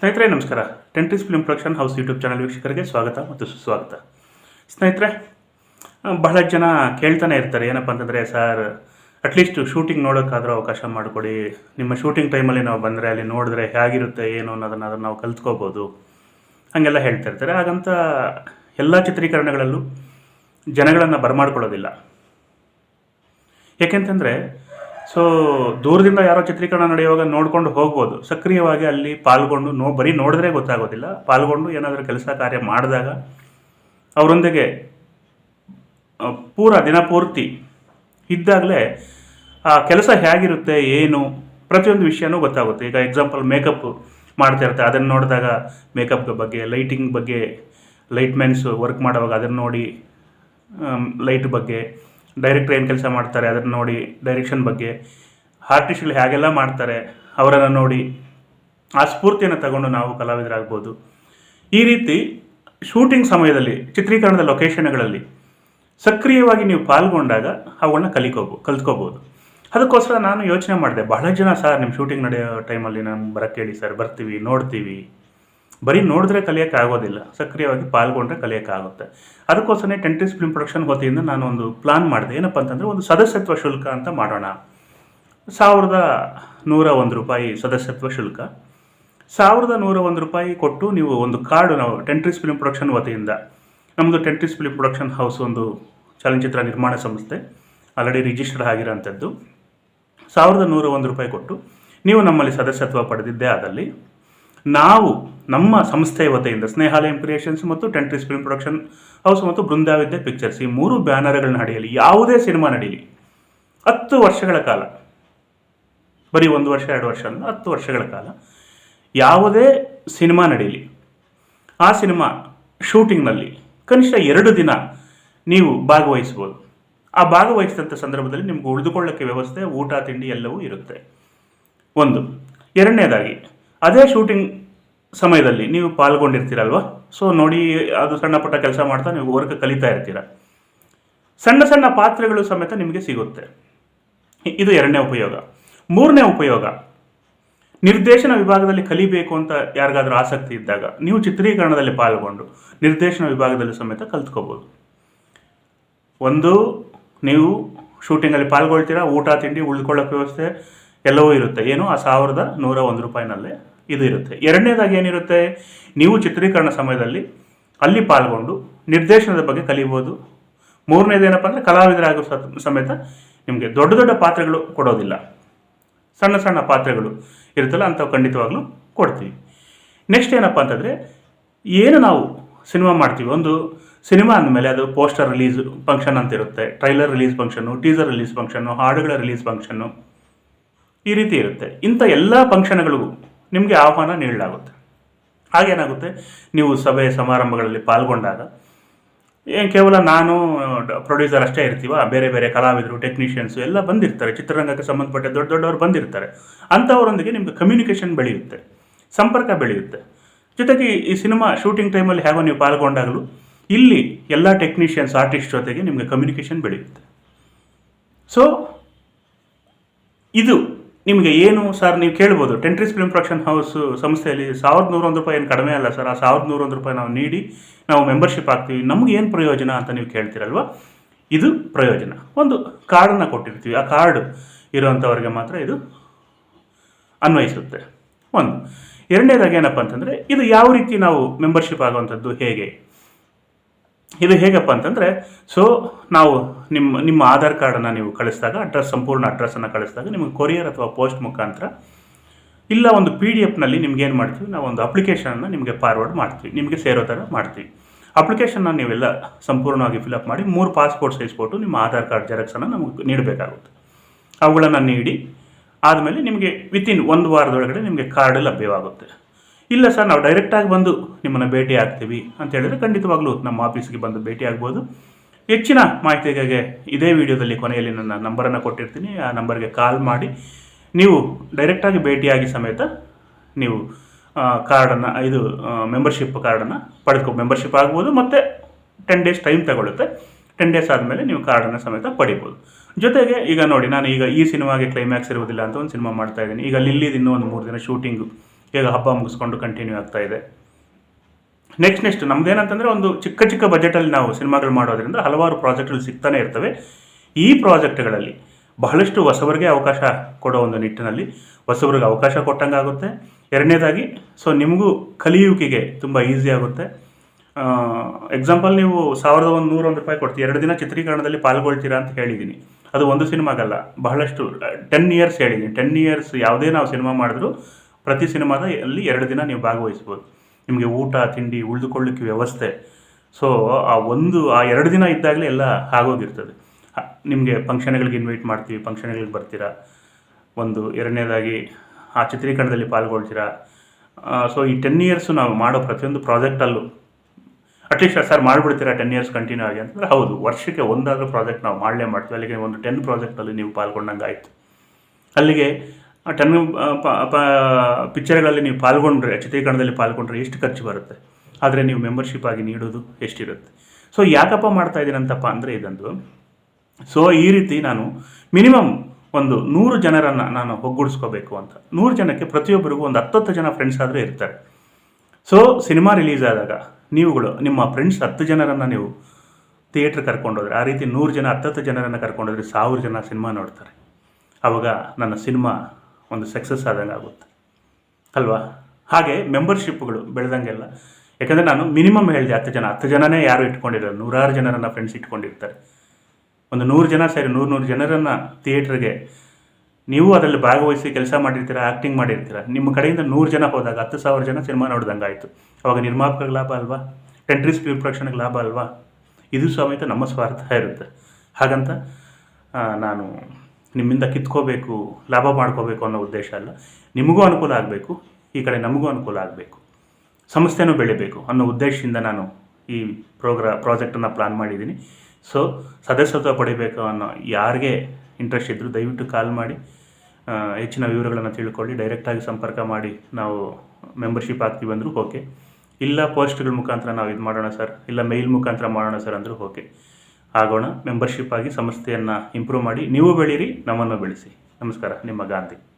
ಸ್ನೇಹಿತರೆ, ನಮಸ್ಕಾರ. ಟೆಂಟಿಸ್ film production house YouTube channel ವೀಕ್ಷಕರಿಗೆ ಸ್ವಾಗತ ಮತ್ತು ಸುಸ್ವಾಗತ. ಸ್ನೇಹಿತರೆ ಬಹಳ ಜನ ಕೇಳ್ತಾನೆ ಇರ್ತಾರೆ, ಏನಪ್ಪ ಅಂತಂದರೆ, ಸರ್ ಅಟ್ಲೀಸ್ಟ್ ಶೂಟಿಂಗ್ ನೋಡೋಕ್ಕಾದರೂ ಅವಕಾಶ ಮಾಡಿಕೊಡಿ. ನಿಮ್ಮ ಶೂಟಿಂಗ್ ಟೈಮಲ್ಲಿ ನಾವು ಬಂದರೆ, ಅಲ್ಲಿ ನೋಡಿದ್ರೆ ಹೇಗಿರುತ್ತೆ, ಏನು ಅನ್ನೋದನ್ನು ಅದನ್ನು ನಾವು ಕಲ್ತ್ಕೋಬೋದು. ಹಾಗೆಲ್ಲ ಹೇಳ್ತಾ ಇರ್ತಾರೆ. ಹಾಗಂತ ಎಲ್ಲ ಚಿತ್ರೀಕರಣಗಳಲ್ಲೂ ಜನಗಳನ್ನು ಬರಮಾಡ್ಕೊಳ್ಳೋದಿಲ್ಲ. ಯಾಕೆಂತಂದರೆ ಸೊ ದೂರದಿಂದ ಯಾರೋ ಚಿತ್ರೀಕರಣ ನಡೆಯುವಾಗ ನೋಡ್ಕೊಂಡು ಹೋಗ್ಬೋದು. ಸಕ್ರಿಯವಾಗಿ ಅಲ್ಲಿ ಪಾಲ್ಗೊಂಡು ನೋ, ಬರೀ ನೋಡಿದ್ರೆ ಗೊತ್ತಾಗೋದಿಲ್ಲ. ಪಾಲ್ಗೊಂಡು ಏನಾದರೂ ಕೆಲಸ ಕಾರ್ಯ ಮಾಡಿದಾಗ ಅವರೊಂದಿಗೆ ಪೂರಾ ದಿನ ಪೂರ್ತಿ ಇದ್ದಾಗಲೇ ಆ ಕೆಲಸ ಹೇಗಿರುತ್ತೆ, ಏನು, ಪ್ರತಿಯೊಂದು ವಿಷಯನೂ ಗೊತ್ತಾಗುತ್ತೆ. ಈಗ ಎಕ್ಸಾಂಪಲ್ ಮೇಕಪ್ ಮಾಡ್ತಾ ಇರ್ತಾರೆ ಅದನ್ನು ನೋಡಿದಾಗ ಮೇಕಪ್ ಬಗ್ಗೆ ಲೈಟಿಂಗ್ ಬಗ್ಗೆ ಲೈಟ್ ಮೆನ್ಸ್ ವರ್ಕ್ ಮಾಡುವಾಗ ಅದನ್ನು ನೋಡಿ ಲೈಟ್ ಬಗ್ಗೆ. ಡೈರೆಕ್ಟರ್ ಏನು ಕೆಲಸ ಮಾಡ್ತಾರೆ ಅದನ್ನು ನೋಡಿ ಡೈರೆಕ್ಷನ್ ಬಗ್ಗೆ. ಆರ್ಟಿಸ್ಟ್ಗಳು ಹೇಗೆಲ್ಲ ಮಾಡ್ತಾರೆ, ಅವರನ್ನು ನೋಡಿ ಆ ಸ್ಫೂರ್ತಿಯನ್ನು ತಗೊಂಡು ನಾವು ಕಲಾವಿದರಾಗ್ಬೋದು. ಈ ರೀತಿ ಶೂಟಿಂಗ್ ಸಮಯದಲ್ಲಿ, ಚಿತ್ರೀಕರಣದ ಲೊಕೇಶನ್ಗಳಲ್ಲಿ ಸಕ್ರಿಯವಾಗಿ ನೀವು ಪಾಲ್ಗೊಂಡಾಗ ಅವುಗಳನ್ನ ಕಲಿಕೋಬೋ, ಕಲ್ತ್ಕೋಬೋದು. ಅದಕ್ಕೋಸ್ಕರ ನಾನು ಯೋಚನೆ ಮಾಡಿದೆ, ಬಹಳ ಜನ ಸರ್ ನಿಮ್ಮ ಶೂಟಿಂಗ್ ನಡೆಯೋ ಟೈಮಲ್ಲಿ ನಾನು ಬರೋಕ್ಕೆ ಹೇಳಿ ಸರ್, ಬರ್ತೀವಿ, ನೋಡ್ತೀವಿ. ಬರೀ ನೋಡಿದ್ರೆ ಕಲಿಯೋಕ್ಕಾಗೋದಿಲ್ಲ ಸಕ್ರಿಯವಾಗಿ ಪಾಲ್ಗೊಂಡ್ರೆ ಕಲಿಯೋಕ್ಕಾಗುತ್ತೆ ಅದಕ್ಕೋಸ್ಕರ ಟೆಂಟಿಸ್ ಫಿಲ್ಮ್ ಪ್ರೊಡಕ್ಷನ್ ವತಿಯಿಂದ ನಾನು ಒಂದು ಪ್ಲಾನ್ ಮಾಡಿದೆ. ಏನಪ್ಪ ಅಂತಂದರೆ ಒಂದು ಸದಸ್ಯತ್ವ ಶುಲ್ಕ ಅಂತ ಮಾಡೋಣ. ಸಾವಿರದ ನೂರ ಒಂದು ರೂಪಾಯಿ ಸದಸ್ಯತ್ವ ಶುಲ್ಕ. ಸಾವಿರದ ನೂರ ಒಂದು ರೂಪಾಯಿ ಕೊಟ್ಟು ನೀವು ಒಂದು ಕಾರ್ಡು ನಾವು ಟೆಂಟ್ರಿಸ್ ಫಿಲ್ಮ್ ಪ್ರೊಡಕ್ಷನ್ ವತಿಯಿಂದ ನಮ್ಮದು ಟೆಂಟ್ರಿಸ್ ಫಿಲ್ಮ್ ಪ್ರೊಡಕ್ಷನ್ ಹೌಸ್ ಒಂದು ಚಲನಚಿತ್ರ ನಿರ್ಮಾಣ ಸಂಸ್ಥೆ ಆಲ್ರೆಡಿ ರಿಜಿಸ್ಟರ್ಡ್ ಆಗಿರೋಂಥದ್ದು. ಸಾವಿರದ ನೂರ ಒಂದು ರೂಪಾಯಿ ಕೊಟ್ಟು ನೀವು ನಮ್ಮಲ್ಲಿ ಸದಸ್ಯತ್ವ ಪಡೆದಿದ್ದೇ ಆದಲ್ಲಿ ನಾವು ನಮ್ಮ ಸಂಸ್ಥೆಯ ವತಿಯಿಂದ ಸ್ನೇಹಾಲಯಂ ಕ್ರಿಯೇಷನ್ಸ್ ಮತ್ತು ಟೆಂಟ್ರಿಸ್ ಫಿಲ್ಮ್ ಪ್ರೊಡಕ್ಷನ್ ಹೌಸ್ ಮತ್ತು ಬೃಂದಾವಿದ್ಯ ಪಿಕ್ಚರ್ಸ್ ಈ ಮೂರು ಬ್ಯಾನರ್ಗಳನ್ನ ನಡೆಯಲಿ ಯಾವುದೇ ಸಿನಿಮಾ ನಡೀಲಿ. ಹತ್ತು ವರ್ಷಗಳ ಕಾಲ. ಬರೀ ಒಂದು ವರ್ಷ, ಎರಡು ವರ್ಷ ಅಲ್ಲ, ಹತ್ತು ವರ್ಷಗಳ ಕಾಲ. ಯಾವುದೇ ಸಿನಿಮಾ ನಡೀಲಿ. ಆ ಸಿನಿಮಾ ಶೂಟಿಂಗ್ನಲ್ಲಿ ಕನಿಷ್ಠ ಎರಡು ದಿನ ನೀವು ಭಾಗವಹಿಸ್ಬೋದು. ಆ ಭಾಗವಹಿಸಿದಂಥ ಸಂದರ್ಭದಲ್ಲಿ ನಿಮ್ಗೆ ಉಳಿದುಕೊಳ್ಳೋಕ್ಕೆ ವ್ಯವಸ್ಥೆ, ಊಟ, ತಿಂಡಿ ಎಲ್ಲವೂ ಇರುತ್ತೆ. ಒಂದು. ಎರಡನೇದಾಗಿ, ಅದೇ ಶೂಟಿಂಗ್ ಸಮಯದಲ್ಲಿ ನೀವು ಪಾಲ್ಗೊಂಡಿರ್ತೀರಲ್ವ? ಸೊ ನೋಡಿ, ಅದು ಸಣ್ಣ ಪುಟ್ಟ ಕೆಲಸ ಮಾಡ್ತಾ ನೀವು ವರ್ಕ್ ಕಲಿತಾ ಇರ್ತೀರ. ಸಣ್ಣ ಸಣ್ಣ ಪಾತ್ರೆಗಳು ಸಮೇತ ನಿಮಗೆ ಸಿಗುತ್ತೆ. ಇದು ಎರಡನೇ ಉಪಯೋಗ. ಮೂರನೇ ಉಪಯೋಗ, ನಿರ್ದೇಶನ ವಿಭಾಗದಲ್ಲಿ ಕಲಿಬೇಕು ಅಂತ ಯಾರಿಗಾದ್ರೂ ಆಸಕ್ತಿ ಇದ್ದಾಗ ನೀವು ಚಿತ್ರೀಕರಣದಲ್ಲಿ ಪಾಲ್ಗೊಂಡು ನಿರ್ದೇಶನ ವಿಭಾಗದಲ್ಲಿ ಸಮೇತ ಕಲ್ತ್ಕೋಬೋದು. ಒಂದು, ನೀವು ಶೂಟಿಂಗಲ್ಲಿ ಪಾಲ್ಗೊಳ್ತೀರಾ? ಊಟ, ತಿಂಡಿ, ಉಳ್ಕೊಳ್ಳೋಕೆ ವ್ಯವಸ್ಥೆ ಎಲ್ಲವೂ ಇರುತ್ತೆ. ಏನು? ಆ ಸಾವಿರದ ನೂರ ಒಂದು ರೂಪಾಯಿನಲ್ಲೇ ಇದು ಇರುತ್ತೆ. ಎರಡನೇದಾಗಿ ಏನಿರುತ್ತೆ? ನೀವು ಚಿತ್ರೀಕರಣ ಸಮಯದಲ್ಲಿ ಅಲ್ಲಿ ಪಾಲ್ಗೊಂಡು ನಿರ್ದೇಶನದ ಬಗ್ಗೆ ಕಲಿಬೋದು. ಮೂರನೇದೇನಪ್ಪ ಅಂದರೆ ಕಲಾವಿದರಾಗೋ ಸಮೇತ ನಿಮಗೆ ದೊಡ್ಡ ದೊಡ್ಡ ಪಾತ್ರಗಳು ಕೊಡೋದಿಲ್ಲ. ಸಣ್ಣ ಸಣ್ಣ ಪಾತ್ರೆಗಳು ಇರುತ್ತಲ್ಲ ಅಂಥವು ಖಂಡಿತವಾಗ್ಲೂ ಕೊಡ್ತೀವಿ. ನೆಕ್ಸ್ಟ್ ಏನಪ್ಪ ಅಂತಂದರೆ ಏನು ನಾವು ಸಿನಿಮಾ ಮಾಡ್ತೀವಿ? ಒಂದು ಸಿನಿಮಾ ಅಂದಮೇಲೆ ಅದು ಪೋಸ್ಟರ್ ರಿಲೀಸ್ ಫಂಕ್ಷನ್ ಅಂತ ಇರುತ್ತೆ. ಟ್ರೈಲರ್ ರಿಲೀಸ್ ಫಂಕ್ಷನ್ನು, ಟೀಸರ್ ರಿಲೀಸ್ ಫಂಕ್ಷನ್ನು, ಹಾಡುಗಳ ರಿಲೀಸ್ ಫಂಕ್ಷನ್ನು ಈ ರೀತಿ ಇರುತ್ತೆ. ಇಂಥ ಎಲ್ಲ ಫಂಕ್ಷನ್ಗಳಿಗೂ ನಿಮಗೆ ಆಹ್ವಾನ ನೀಡಲಾಗುತ್ತೆ. ಹಾಗೇನಾಗುತ್ತೆ? ನೀವು ಸಭೆ ಸಮಾರಂಭಗಳಲ್ಲಿ ಪಾಲ್ಗೊಂಡಾಗ, ಏನು ಕೇವಲ ನಾನು ಪ್ರೊಡ್ಯೂಸರ್ ಅಷ್ಟೇ ಇರ್ತೀವ, ಬೇರೆ ಬೇರೆ ಕಲಾವಿದರು ಟೆಕ್ನಿಷಿಯನ್ಸು ಎಲ್ಲ ಬಂದಿರ್ತಾರೆ. ಚಿತ್ರರಂಗಕ್ಕೆ ಸಂಬಂಧಪಟ್ಟ ದೊಡ್ಡ ದೊಡ್ಡವರು ಬಂದಿರ್ತಾರೆ. ಅಂಥವರೊಂದಿಗೆ ನಿಮಗೆ ಕಮ್ಯುನಿಕೇಷನ್ ಬೆಳೆಯುತ್ತೆ, ಸಂಪರ್ಕ ಬೆಳೆಯುತ್ತೆ. ಜೊತೆಗೆ ಈ- ಸಿನಿಮಾ ಶೂಟಿಂಗ್ ಟೈಮಲ್ಲಿ ಹೇಗೋ ನೀವು ಪಾಲ್ಗೊಂಡಾಗಲೂ, ಇಲ್ಲಿ ಎಲ್ಲ ಟೆಕ್ನಿಷಿಯನ್ಸ್ ಆರ್ಟಿಸ್ಟ್ ಜೊತೆಗೆ ನಿಮಗೆ ಕಮ್ಯುನಿಕೇಷನ್ ಬೆಳೆಯುತ್ತೆ. ಸೊ ಇದು ನಿಮಗೆ ಏನು ಸರ್, ನೀವು ಕೇಳ್ಬೋದು. ಟೆಂಟ್ರೀಸ್ ಫಿಲ್ಮ್ ಪ್ರೊಡಕ್ಷನ್ ಹೌಸ್ ಸಂಸ್ಥೆಯಲ್ಲಿ ಸಾವಿರದ ನೂರೊಂದು ರೂಪಾಯಿ ಏನು ಕಡಿಮೆ ಅಲ್ಲ ಸರ್. ಆ ಸಾವಿರದ ನೂರೊಂದು ರೂಪಾಯಿ ನಾವು ನೀಡಿ, ನಾವು ಮೆಂಬರ್ಶಿಪ್ ಆಗ್ತೀವಿ ನಮ್ಗೆ ಏನು ಪ್ರಯೋಜನ ಅಂತ ನೀವು ಕೇಳ್ತೀರಲ್ವ? ಇದು ಪ್ರಯೋಜನ. ಒಂದು ಕಾರ್ಡನ್ನು ಕೊಟ್ಟಿರ್ತೀವಿ. ಆ ಕಾರ್ಡ್ ಇರೋವಂಥವ್ರಿಗೆ ಮಾತ್ರ ಇದು ಅನ್ವಯಿಸುತ್ತೆ. ಒಂದು. ಎರಡನೇದಾಗಿ ಏನಪ್ಪ ಅಂತಂದರೆ, ಇದು ಯಾವ ರೀತಿ ನಾವು ಮೆಂಬರ್ಶಿಪ್ ಆಗುವಂಥದ್ದು ಹೇಗೆ? ಇದು ಹೇಗಪ್ಪ ಅಂತಂದರೆ ಸೊ ನಾವು ನಿಮ್ಮ ನಿಮ್ಮ ಆಧಾರ್ ಕಾರ್ಡನ್ನು ನೀವು ಕಳಿಸಿದಾಗ, ಅಡ್ರೆಸ್, ಸಂಪೂರ್ಣ ಅಡ್ರೆಸ್ಸನ್ನು ಕಳಿಸಿದಾಗ ನಿಮಗೆ ಕೊರಿಯರ್ ಅಥವಾ ಪೋಸ್ಟ್ ಮುಖಾಂತರ ಇಲ್ಲ ಒಂದು ಪಿ ಡಿ ಎಫ್ನಲ್ಲಿ ನಿಮ್ಗೆ ಏನು ಮಾಡ್ತೀವಿ, ನಾವು ಒಂದು ಅಪ್ಲಿಕೇಶನನ್ನು ನಿಮಗೆ ಫಾರ್ವರ್ಡ್ ಮಾಡ್ತೀವಿ, ನಿಮಗೆ ಸೇರೋ ಥರ ಮಾಡ್ತೀವಿ. ಅಪ್ಲಿಕೇಶನ್ನ ನೀವೆಲ್ಲ ಸಂಪೂರ್ಣವಾಗಿ ಫಿಲಪ್ ಮಾಡಿ ಮೂರು ಪಾಸ್ಪೋರ್ಟ್ ಸೈಜ್ ಫೋಟೋ ನಿಮ್ಮ ಆಧಾರ್ ಕಾರ್ಡ್ ಜೆರಾಕ್ಸನ್ನು ನಮಗೆ ನೀಡಬೇಕಾಗುತ್ತೆ. ಅವುಗಳನ್ನು ನೀಡಿ, ಆದಮೇಲೆ ನಿಮಗೆ ವಿತಿನ್ ಒಂದು ವಾರದೊಳಗಡೆ ನಿಮಗೆ ಕಾರ್ಡ್ ಲಭ್ಯವಾಗುತ್ತೆ. ಇಲ್ಲ ಸರ್, ನಾವು ಡೈರೆಕ್ಟಾಗಿ ಬಂದು ನಿಮ್ಮನ್ನು ಭೇಟಿ ಆಗ್ತೀವಿ ಅಂತ ಹೇಳಿದ್ರೆ ಖಂಡಿತವಾಗ್ಲೂ ನಮ್ಮ ಆಫೀಸ್ಗೆ ಬಂದು ಭೇಟಿ ಆಗ್ಬೋದು. ಹೆಚ್ಚಿನ ಮಾಹಿತಿಗಾಗಿ ಇದೇ ವಿಡಿಯೋದಲ್ಲಿ ಕೊನೆಯಲ್ಲಿ ನನ್ನ ನಂಬರನ್ನು ಕೊಟ್ಟಿರ್ತೀನಿ. ಆ ನಂಬರ್ಗೆ ಕಾಲ್ ಮಾಡಿ. ನೀವು ಡೈರೆಕ್ಟಾಗಿ ಭೇಟಿಯಾಗಿ ಸಮೇತ ನೀವು ಕಾರ್ಡನ್ನು ಇದು ಮೆಂಬರ್ಶಿಪ್ ಕಾರ್ಡನ್ನು ಪಡೆದುಕೊ ಮೆಂಬರ್ಶಿಪ್ ಆಗ್ಬೋದು ಮತ್ತು ಟೆನ್ ಡೇಸ್ ಟೈಮ್ ತಗೊಳುತ್ತೆ. ಟೆನ್ ಡೇಸ್ ಆದಮೇಲೆ ನೀವು ಕಾರ್ಡನ್ನು ಸಮೇತ ಪಡಿಬೋದು. ಜೊತೆಗೆ ಈಗ ನೋಡಿ, ನಾನು ಈಗ ಈ ಸಿನಿಮಾಗೆ ಕ್ಲೈಮ್ಯಾಕ್ಸ್ ಇರುವುದಿಲ್ಲ ಅಂತ ಒಂದು ಸಿನಿಮಾ ಮಾಡ್ತಾ ಇದ್ದೀನಿ. ಈಗ ಲಿಲ್ಲಿದಿನ್ನೂ ಒಂದು ಮೂರು ದಿನ ಶೂಟಿಂಗು ಈಗ ಹಬ್ಬ ಮುಗಿಸ್ಕೊಂಡು ಕಂಟಿನ್ಯೂ ಆಗ್ತಾ ಇದೆ. ನೆಕ್ಸ್ಟ್ ನೆಕ್ಸ್ಟ್ ನಮ್ದೇನಂತಂದರೆ ಒಂದು ಚಿಕ್ಕ ಚಿಕ್ಕ ಬಜೆಟಲ್ಲಿ ನಾವು ಸಿನಿಮಾಗಳು ಮಾಡೋದ್ರಿಂದ ಹಲವಾರು ಪ್ರಾಜೆಕ್ಟ್ಗಳು ಸಿಗ್ತಾನೆ ಇರ್ತವೆ. ಈ ಪ್ರಾಜೆಕ್ಟ್ಗಳಲ್ಲಿ ಬಹಳಷ್ಟು ಹೊಸಬರಿಗೆ ಅವಕಾಶ ಕೊಡೋ ಒಂದು ನಿಟ್ಟಿನಲ್ಲಿ ಹೊಸಬ್ರಿಗೆ ಅವಕಾಶ ಕೊಟ್ಟಂಗಾಗುತ್ತೆ. ಎರಡನೇದಾಗಿ ಸೊ ನಿಮಗೂ ಕಲಿಯುವಿಕೆಗೆ ತುಂಬ ಈಸಿ ಆಗುತ್ತೆ. ಎಕ್ಸಾಂಪಲ್ ನೀವು ಸಾವಿರದ ಒಂದು ನೂರೊಂದು ರೂಪಾಯಿ ಕೊಡ್ತೀವಿ. ಎರಡು ದಿನ ಚಿತ್ರೀಕರಣದಲ್ಲಿ ಪಾಲ್ಗೊಳ್ತೀರಾ ಅಂತ ಹೇಳಿದ್ದೀನಿ ಅದು ಒಂದು ಸಿನಿಮಾಗಲ್ಲ, ಬಹಳಷ್ಟು ಟೆನ್ ಇಯರ್ಸ್ ಹೇಳಿದ್ದೀನಿ. ಟೆನ್ ಇಯರ್ಸ್ ಯಾವುದೇ ನಾವು ಸಿನಿಮಾ ಮಾಡಿದ್ರು ಪ್ರತಿ ಸಿನಿಮಾದ ಅಲ್ಲಿ ಎರಡು ದಿನ ನೀವು ಭಾಗವಹಿಸ್ಬೋದು. ನಿಮಗೆ ಊಟ, ತಿಂಡಿ ಉಳಿದುಕೊಳ್ಳಿಕ್ಕೆ ವ್ಯವಸ್ಥೆ. ಸೊ ಆ ಒಂದು, ಆ ಎರಡು ದಿನ ಇದ್ದಾಗಲೇ ಎಲ್ಲ ಆಗೋಗಿರ್ತದೆ. ನಿಮಗೆ ಫಂಕ್ಷನ್ಗಳಿಗೆ ಇನ್ವೈಟ್ ಮಾಡ್ತೀವಿ, ಫಂಕ್ಷನ್ಗಳಿಗೆ ಬರ್ತೀರಾ? ಒಂದು ಎರಡನೇದಾಗಿ, ಆ ಚಿತ್ರೀಕರಣದಲ್ಲಿ ಪಾಲ್ಗೊಳ್ತೀರಾ? ಸೊ ಈ ಟೆನ್ ಇಯರ್ಸು ನಾವು ಮಾಡೋ ಪ್ರತಿಯೊಂದು ಪ್ರಾಜೆಕ್ಟಲ್ಲೂ ಅಟ್ಲೀಸ್ಟ್ ಸರ್ ಮಾಡಿಬಿಡ್ತೀರಾ ಟೆನ್ ಇಯರ್ಸ್ ಕಂಟಿನ್ಯೂ ಆಗಿ ಅಂತಂದರೆ ಹೌದು. ವರ್ಷಕ್ಕೆ ಒಂದಾದರೂ ಪ್ರಾಜೆಕ್ಟ್ ನಾವು ಮಾಡಲೇ ಮಾಡ್ತೀವಿ. ಅಲ್ಲಿಗೆ ಒಂದು ಟೆನ್ ಪ್ರಾಜೆಕ್ಟಲ್ಲಿ ನೀವು ಪಾಲ್ಗೊಂಡಂಗೆ ಆಯಿತು ಅಲ್ಲಿಗೆ ಟೆನ್ ಪಿಕ್ಚರ್ಗಳಲ್ಲಿ ನೀವು ಪಾಲ್ಗೊಂಡ್ರೆ, ಚಿತ್ರೀಕರಣದಲ್ಲಿ ಪಾಲ್ಗೊಂಡ್ರೆ ಎಷ್ಟು ಖರ್ಚು ಬರುತ್ತೆ? ಆದರೆ ನೀವು ಮೆಂಬರ್ಶಿಪ್ ಆಗಿ ನೀಡೋದು ಎಷ್ಟಿರುತ್ತೆ? ಸೊ ಯಾಕಪ್ಪ ಮಾಡ್ತಾ ಇದ್ದೀನಂತಪ್ಪ ಅಂದರೆ ಇದೊಂದು. ಸೊ ಈ ರೀತಿ ನಾನು ಮಿನಿಮಮ್ ಒಂದು ನೂರು ಜನರನ್ನು ನಾನು ಒಗ್ಗೂಡಿಸ್ಕೋಬೇಕು ಅಂತ. ನೂರು ಜನಕ್ಕೆ ಪ್ರತಿಯೊಬ್ಬರಿಗೂ ಒಂದು ಹತ್ತತ್ತು ಜನ ಫ್ರೆಂಡ್ಸ್ ಆದರೂ ಇರ್ತಾರೆ. ಸೊ ಸಿನಿಮಾ ರಿಲೀಸ್ ಆದಾಗ ನೀವುಗಳು, ನಿಮ್ಮ ಫ್ರೆಂಡ್ಸ್ ಹತ್ತು ಜನರನ್ನು ನೀವು ಥಿಯೇಟ್ರ್ ಕರ್ಕೊಂಡೋದ್ರೆ, ಆ ರೀತಿ ನೂರು ಜನ, ಹತ್ತತ್ತು ಜನರನ್ನು ಕರ್ಕೊಂಡೋದ್ರೆ ಸಾವಿರ ಜನ ಸಿನಿಮಾ ನೋಡ್ತಾರೆ. ಆವಾಗ ನನ್ನ ಸಿನಿಮಾ ಒಂದು ಸಕ್ಸಸ್ ಆದಂಗೆ ಆಗುತ್ತೆ. ಅಲ್ವಾ? ಹಾಗೆ ಮೆಂಬರ್ಶಿಪ್ಗಳು ಬೆಳೆದಂಗೆಲ್ಲ ಯಾಕಂದರೆ ನಾನು ಮಿನಿಮಮ್ ಹೇಳಿದೆ, ಹತ್ತು ಜನ. ಹತ್ತು ಜನನೇ ಯಾರು ಇಟ್ಕೊಂಡಿರಲ್ಲ. ನೂರಾರು ಜನರನ್ನು ಫ್ರೆಂಡ್ಸ್ ಇಟ್ಕೊಂಡಿರ್ತಾರೆ. ಒಂದು ನೂರು ಜನ ಸೇರಿ ನೂರು ನೂರು ಜನರನ್ನು ಥಿಯೇಟ್ರಿಗೆ ನೀವು ಅದರಲ್ಲಿ ಭಾಗವಹಿಸಿ ಕೆಲಸ ಮಾಡಿರ್ತೀರ ಆ್ಯಕ್ಟಿಂಗ್ ಮಾಡಿರ್ತೀರ? ನಿಮ್ಮ ಕಡೆಯಿಂದ ನೂರು ಜನ ಹೋದಾಗ ಹತ್ತು ಸಾವಿರ ಜನ ಸಿನಿಮಾ ನೋಡ್ದಂಗೆ ಆಯಿತು ಅವಾಗ ನಿರ್ಮಾಪಕರಿಗೆ ಲಾಭ ಅಲ್ವಾ? ಫಿಲ್ಮ್ ಪ್ರೊಡಕ್ಷನ್ಗೆ ಲಾಭ ಅಲ್ವಾ? ಇದು ಸಮೇತ ನಮ್ಮ ಸ್ವಾರ್ಥ ಇರುತ್ತೆ. ಹಾಗಂತ ನಾನು ನಿಮ್ಮಿಂದ ಕಿತ್ಕೋಬೇಕು, ಲಾಭ ಮಾಡ್ಕೋಬೇಕು ಅನ್ನೋ ಉದ್ದೇಶ ಅಲ್ಲ. ನಿಮಗೂ ಅನುಕೂಲ ಆಗಬೇಕು, ಈ ಕಡೆ ನಮಗೂ ಅನುಕೂಲ ಆಗಬೇಕು. ಸಂಸ್ಥೆನೂ ಬೆಳಿಬೇಕು ಅನ್ನೋ ಉದ್ದೇಶದಿಂದ ನಾನು ಈ ಪ್ರೋಗ್ರಾ, ಪ್ರಾಜೆಕ್ಟನ್ನು ಪ್ಲಾನ್ ಮಾಡಿದ್ದೀನಿ. ಸೊ, ಸದಸ್ಯತ್ವ ಪಡಿಬೇಕು ಅನ್ನೋ ಯಾರಿಗೆ ಇಂಟ್ರೆಸ್ಟ್ ಇದ್ದರೂ ದಯವಿಟ್ಟು ಕಾಲ್ ಮಾಡಿ. ಹೆಚ್ಚಿನ ವಿವರಗಳನ್ನು ತಿಳ್ಕೊಳ್ಳಿ ಡೈರೆಕ್ಟಾಗಿ ಸಂಪರ್ಕ ಮಾಡಿ ನಾವು ಮೆಂಬರ್ಶಿಪ್ ಆಗ್ತೀವಿ ಅಂದರೂ ಓಕೆ. ಇಲ್ಲ ಪೋಸ್ಟ್ಗಳ ಮುಖಾಂತರ ನಾವು ಇದು ಮಾಡೋಣ ಸರ್, ಇಲ್ಲ ಮೇಲ್ ಮುಖಾಂತರ ಮಾಡೋಣ ಸರ್ ಅಂದರೂ ಓಕೆ. ಆಗೋಣ. ಮೆಂಬರ್ಶಿಪ್ ಆಗಿ ಸಂಸ್ಥೆಯನ್ನು ಇಂಪ್ರೂವ್ ಮಾಡಿ ನೀವು ಬೆಳೀರಿ ನಮ್ಮನ್ನು ಬೆಳೆಸಿ. ನಮಸ್ಕಾರ ನಿಮ್ಮ ಗಾಂಧಿ.